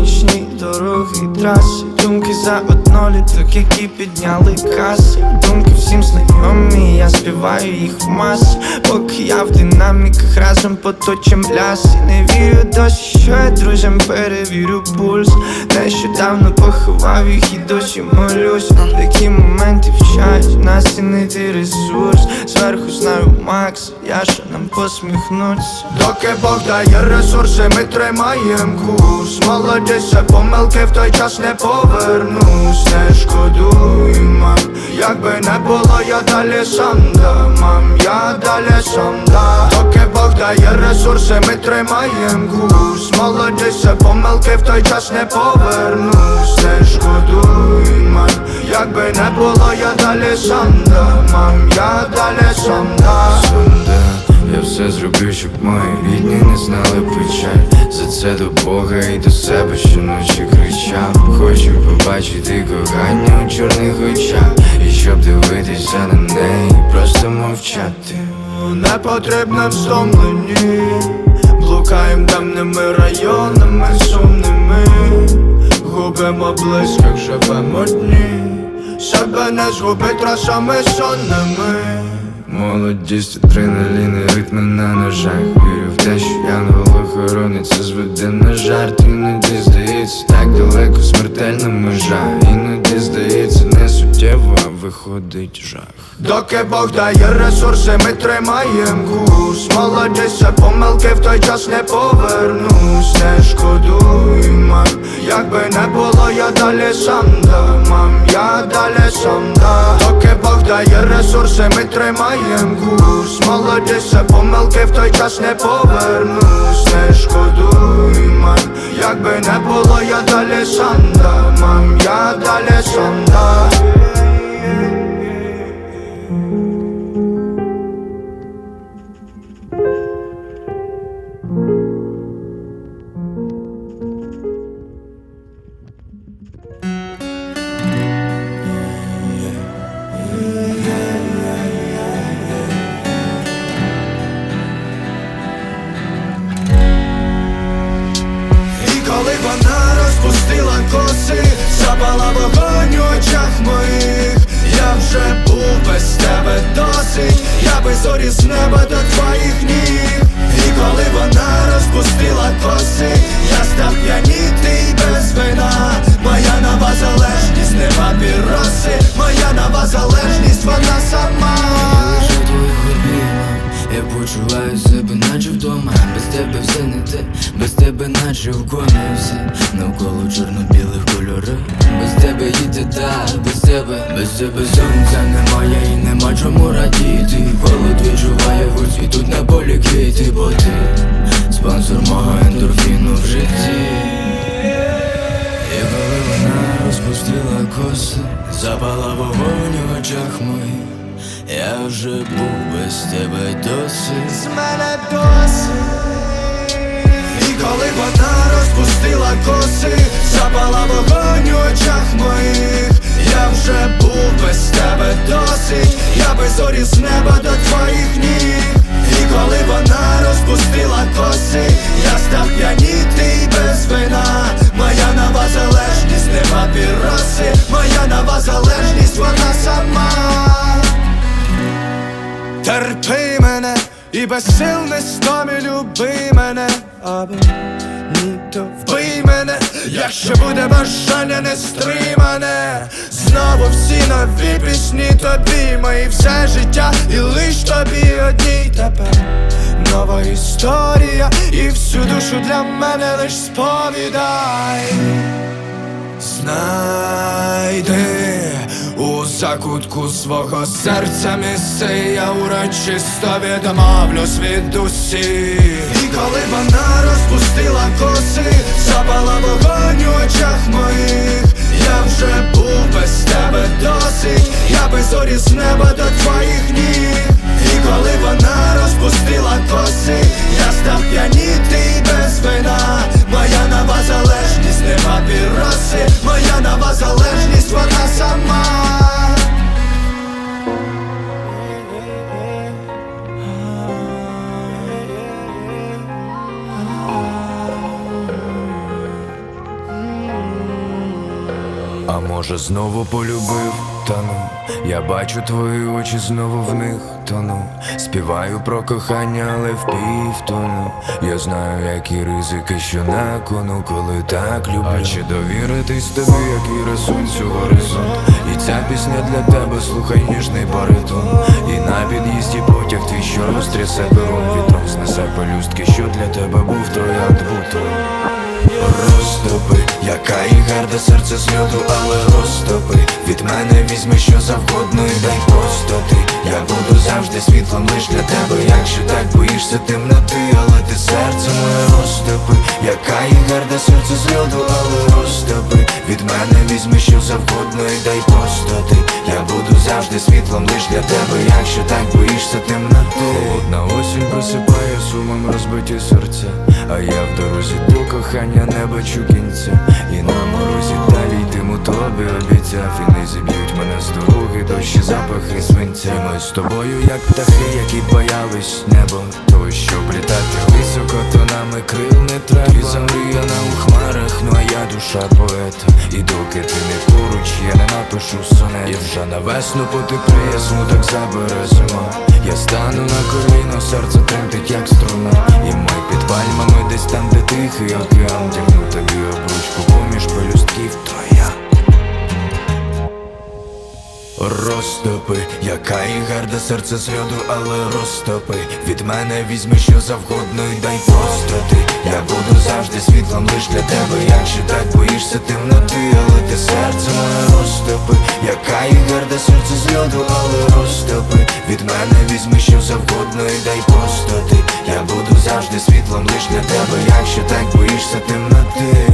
mi śni to ruch i Думки за одноліток, які підняли каси. Думки всім знайомі, я співаю їх в маси Поки я в динаміках разом поточим ляси Не вірю досі, що я друзям перевірю пульс. Нещодавно поховав їх і досі молюсь. Такі моменти вчать нас цінити ресурс. Зверху знаю Макс, я що нам посміхнуться. Доки Бог дає ресурси, ми тримаєм курс. Молодість, а помилки в той час не повернусь Не шкодуй, мам. Якби не було, я далі сам дам, мам. Я далі сам дам. Доки Бог дає ресурси, ми тримаєм курс. Молодість, а помилки в той час не повернусь. Не шкодуй, мам. Якби не було, я далі сам дам, мам. Я далі сам дам. Я все зроблю, щоб мої рідні не знали печаль це до Бога і до себе щоночі кричав Хочу побачити кохання у чорних очах. І щоб дивитися на неї, просто мовчати. Непотрібним стомлені Блукаєм темними районами сумними. Губимо близьких, живемо дні. Себе не згубить трасами сонними. Молодість, адреналін і ритми на ножах. Вірю в те, що янгол охоронить це зведе на жарт Іноді здається. Так далеко смертельна межа. Іноді здається не суттєво, виходить жах. Доки Бог дає ресурси, ми тримаєм курс. Молодість, а помилки в той час не повернусь. Не шкодуй, мам. Якби не було, я далі сам дам, мам Я далі сам дам Доки Бог дає ресурси, ми тримаєм курс. Молодість, а помилки в той час не повернусь. Не шкодуй, мам. Якби не було, я далі шанда, мам Я далі сам запала вогонь у очах моїх, я вже був без тебе досить, я би зорі з неба до твоїх ніг. І коли вона розпустила коси, я став п'янітий без вина. Моя нова залежність, не папіроси, моя нова залежність, вона сама. Тебе наче в комі Навколо чорно-білих кольорів. Без тебе їде так, без тебе, без тебе сонця немає і нема чому радіти. Холод відчуває вулиці, тут на полі квіти, бо ти Спонсор мого ендорфіну в житті. І коли вона розпустила коси, запала вогонь у очах моїх, я вже був без тебе досить. з мене досить коли вона розпустила коси, запала вогонь у очах моїх, я вже був без тебе досить, я би зорі з неба до твоїх ніг. І коли вона розпустила коси, я став п'янітий без вина. Моя нова залежність, не папіроси, моя нова залежність, вона сама. Терпи мене і без сил не стомі люби мене то вбий мене, якщо буде бажання не стримане Знову всі нові пісні тобі, мої все життя, і лиш тобі одній тепер Нова історія, і всю душу для мене лиш сповідай. Знайди у закутку свого серця місце, я урочисто відмовлюсь від усіх коли вона розпустила коси, запала вогонь у очах моїх, я вже був без тебе досить, я би зорі з неба до твоїх ніг. І коли вона розпустила коси, я став п'янітий без вина. Моя нова залежність, не папіроси, моя нова залежність, А може знову полюбив, тону Я бачу твої очі знову в них. Тону Співаю про кохання, але в півтону. Я знаю, які ризики, що на кону, коли так люблю. А чи довіритись тобі, як віра сонцю горизонт? І ця пісня для тебе, слухай ніжний баритон. І на під'їзді потяг твій, що розтрясе пером Вітром. Знесе пелюстки, що для тебе був троянд бутон Розтопи, серце з льоду, але розтопи. Від мене візьми що завгодно і дай просто ти Я буду завжди світлом лиш для тебе. Якщо так боїшся темноти, але ти серце моє розтопи. Яка і гарда серце з льоду, але розтопи. Від мене візьми що завгодно і дай просто ти завжди світлом лиш для тебе. Якщо так боїшся темноту. Одна осінь просипає сумом розбиті серця. А я в дорозі до кохання не бачу кінця. І на морозі тобі обіцяв І не зіб'ють мене з дороги дощі запахи свинця. Ми з тобою, як птахи, які боялись небо. То щоб літати високо, то нами крил не треба. Ти замріяна у хмарах, ну а я душа поета. І доки ти не поруч, я не напишу сонет. І вже на весну потепліє, смуток забере зима Я стану на коліно, серце тремтить, як струна. І ми під пальмами десь там, де тихий океан. Тягну тобі обручку поміж пелюстків, Розтопи, яка і гарда серце з але розтопи. Від мене візьми що завгодно і дай просто ти Я буду завжди світлом лиш для тебе. Якщо так боїшся темноти, але ти серце моє розтопи. Яка і гарда серце з але розтопи. Від мене візьми що завгодно і дай просто ти Я буду завжди світлом лиш для тебе. Якщо так боїшся темноти